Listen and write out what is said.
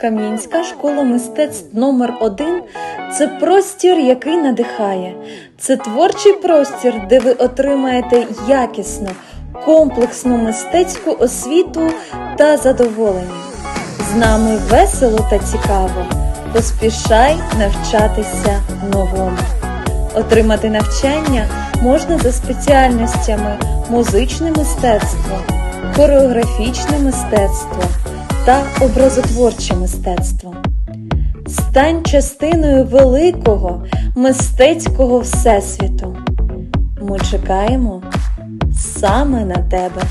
Кам'янська школа мистецтв номер 1 це простір, який надихає. Це творчий простір, де ви отримаєте якісну, комплексну мистецьку освіту та задоволення. З нами весело та цікаво. Поспішай навчатися новому. Отримати навчання можна за спеціальностями музичне мистецтво, хореографічне мистецтво та образотворче мистецтво. Стань частиною великого мистецького всесвіту. Ми чекаємо саме на тебе.